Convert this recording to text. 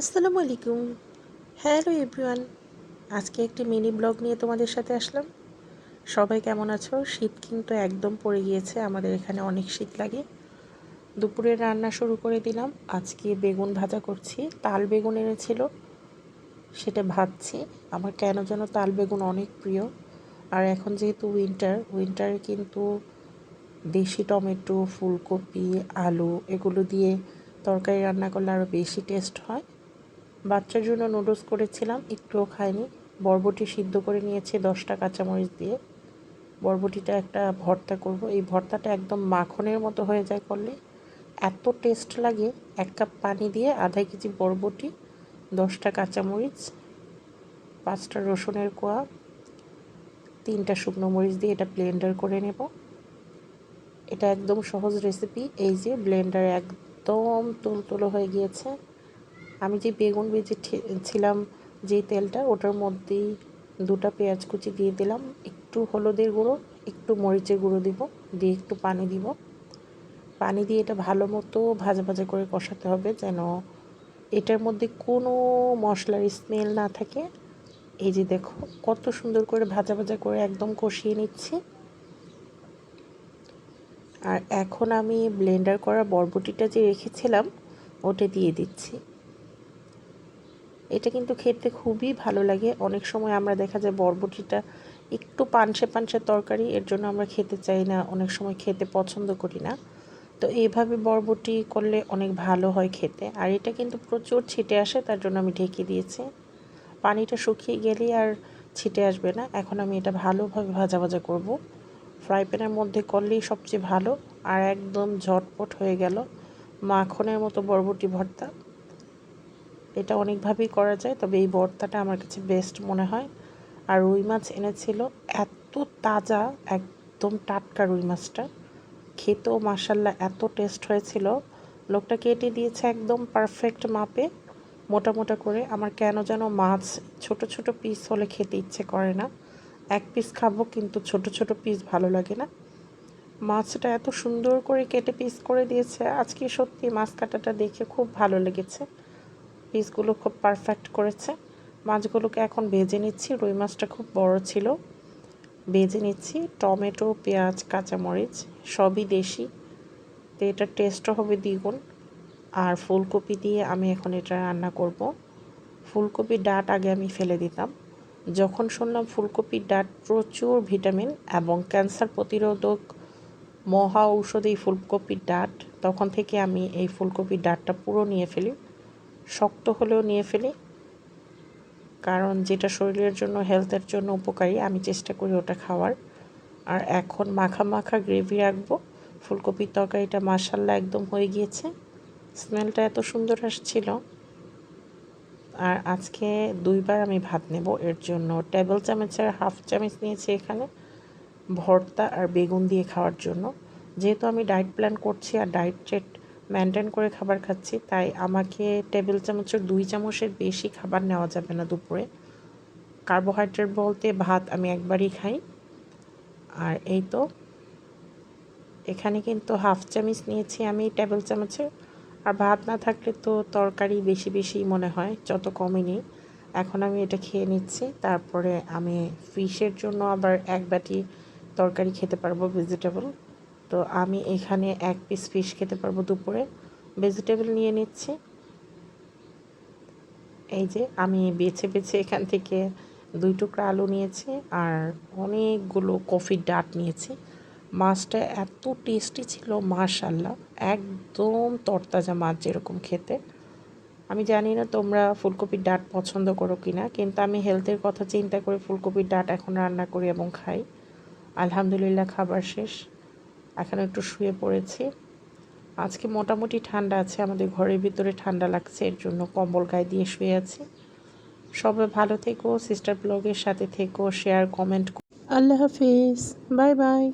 আসসালামু আলাইকুম। Hello everyone, আজকে একটি মিনি ব্লগ নিয়ে তোমাদের সাথে আসলাম। সবাই কেমন আছো? শীত কিন্তু একদম পড়ে গিয়েছে, আমাদের এখানে অনেক শীত লাগে। দুপুরে রান্না শুরু করে দিলাম। আজকে বেগুন ভাজা করছি, তাল বেগুন এনেছিল, সেটা ভাজছি। আমার কেন যেন তাল বেগুন অনেক প্রিয়। আর এখন যেহেতু উইন্টার উইন্টারে কিন্তু দেশি টমেটো, ফুলকপি, আলু, এগুলো দিয়ে তরকারি রান্না করলে আরও বেশি টেস্ট হয়। বাচ্চার জন্য নুডলস করেছিলাম, একটুও খায়নি বরবটি সিদ্ধ করে নিয়েছি দশটা কাঁচামরিচ দিয়ে। বরবটিটা একটা ভর্তা করব। এই ভর্তাটা একদম মাখনের মতো হয়ে যায় করলে। এত টেস্ট লাগে, এক কাপ পানি দিয়ে আধা কেজি বরবটি, দশটা কাঁচামরিচ, পাঁচটা রসুনের কোয়া, তিনটা শুকনো মরিচ দিয়ে এটা ব্লেন্ডার করে নেব। এটা একদম সহজ রেসিপি এই যে ব্লেন্ডার একদম তুলতুলো হয়ে গিয়েছে। আমি যে বেগুন ভেজে ছিলাম যে তেলটা, ওটার মধ্যেই দুটা পেঁয়াজ কুচি দিয়ে দিলাম, একটু হলুদের গুঁড়ো, একটু মরিচের গুঁড়ো দিব, দিয়ে একটু পানি দিব। পানি দিয়ে এটা ভালো মতো ভাজা ভাজা করে কষাতে হবে যেন এটার মধ্যে কোনো মশলার স্মেল না থাকে। এই যে দেখো, কত সুন্দর করে ভাজা ভাজা করে একদম কষিয়ে নিচ্ছি। আর এখন আমি ব্লেন্ডার করা বরবটিটা যে রেখেছিলাম, ওটা দিয়ে দিচ্ছি। এটা কিন্তু খেতে খুবই ভালো লাগে। অনেক সময় আমরা দেখা যায় বরবটিটা একটু পানসে পানসে তরকারি, এর জন্য আমরা খেতে চাই না, অনেক সময় খেতে পছন্দ করি না। তো এইভাবে বরবটি করলে অনেক ভালো হয় খেতে। আর এটা কিন্তু প্রচুর ছিটে আসে, তার জন্য আমি ঢেকে দিয়েছি। পানিটা শুকিয়ে গেলেই আর ছিটে আসবে না। এখন আমি এটা ভালোভাবে ভাজা ভাজা করব। ফ্রাই প্যানের মধ্যে করলেই সবচেয়ে ভালো। আর একদম ঝটপট হয়ে গেল মাখনের মতো বরবটি ভর্তা। এটা অনেকভাবেই করা যায়, তবে এই ভর্তাটা আমার কাছে বেস্ট মনে হয়। আর রুই মাছ এনেছিল, এত তাজা, একদম টাটকা রুই মাছটা। খেতেও মাসাল্লা এত টেস্ট হয়েছিল। লোকটা কেটে দিয়েছে একদম পারফেক্ট মাপে, মোটা মোটা করে। আমার কেন যেন মাছ ছোট ছোট পিস হলে খেতে ইচ্ছে করে না। এক পিস খাব কিন্তু ছোট ছোট পিস ভালো লাগে না। মাছটা এত সুন্দর করে কেটে পিস করে দিয়েছে, আজকে সত্যি মাছ কাটাটা দেখে খুব ভালো লেগেছে। পিসগুলো খুব পারফেক্ট করেছে। মাছগুলোকে এখন ভেজে নিচ্ছি। রুই মাছটা খুব বড় ছিল। ভেজে নিচ্ছি। টমেটো, পেঁয়াজ, কাঁচামরিচ, সবই দেশি। তো এটার টেস্টও হবে দ্বিগুণ। আর ফুলকপি দিয়ে আমি এখন এটা রান্না করব। ফুলকপির ডাট আগে আমি ফেলে দিতাম। যখন শুনলাম ফুলকপির ডাট প্রচুর ভিটামিন এবং ক্যান্সার প্রতিরোধক মহা ঔষধ এই ফুলকপির ডাট, তখন থেকে আমি এই ফুলকপির ডাটটা পুরো নিয়ে ফেলি। শক্ত হলেও নিয়ে ফেলি। কারণ যেটা শরীরের জন্য হেলথের জন্য উপকারী, আমি চেষ্টা করি ওটা খাওয়ার। আর এখন মাখা মাখা গ্রেভি রাখব। ফুলকপির তরকারিটা মাসাল্লা একদম হয়ে গিয়েছে। স্মেলটা এত সুন্দর আসছিল। আর আজকে দুইবার আমি ভাত নেব। এর জন্য টেবিল চামচের হাফ চামচ নিয়েছি এখানে। ভর্তা আর বেগুন দিয়ে খাওয়ার জন্য। যেহেতু আমি ডায়েট প্ল্যান করছি আর ডায়েট মেনটেন করে খাবার খাচ্ছি, তাই আমাকে টেবিল চামচের দুই চামচের বেশি খাবার নেওয়া যাবে না দুপুরে। কার্বোহাইড্রেট বলতে ভাত আমি একবারই খাই। আর এই তো, এখানে কিন্তু হাফ চামচ নিয়েছি আমি টেবিল চামচে। আর ভাত না থাকলে তো তরকারি বেশি বেশি মনে হয়, যত কমই নিই। এখন আমি এটা খেয়ে নিচ্ছি, তারপরে আমি ফিশের জন্য আবার এক বাটি তরকারি খেতে পারব ভেজিটেবল তো আমি এখানে এক পিস ফিশ খেতে পারব দুপুরে। ভেজিটেবল নিয়ে নিচ্ছি। এই যে আমি বেছে বেছে এখান থেকে দুই টুকরা আলু নিয়েছি আর অনেকগুলো কফির ডাট নিয়েছি। মাছটা এত টেস্টি ছিল মাশাল্লাহ একদম তরতাজা মাছ যেরকম খেতে। আমি জানি না তোমরা ফুলকপির ডাট পছন্দ করো কি না কিন্তু আমি হেলথের কথা চিন্তা করে ফুলকপির ডাট এখন রান্না করি এবং খাই। আলহামদুলিল্লাহ, খাবার শেষ। এখন একটু শুয়ে পড়েছি। আজকে মোটামুটি ঠান্ডা আছে, আমাদের ঘরের ভিতরে ঠান্ডা লাগছে, এর জন্য কম্বল গায়ে দিয়ে শুয়ে আছি। সবাই ভালো থেকো, সিস্টার ব্লগের সাথে থেকো শেয়ার কমেন্ট আল্লাহ হাফিজ বাই বাই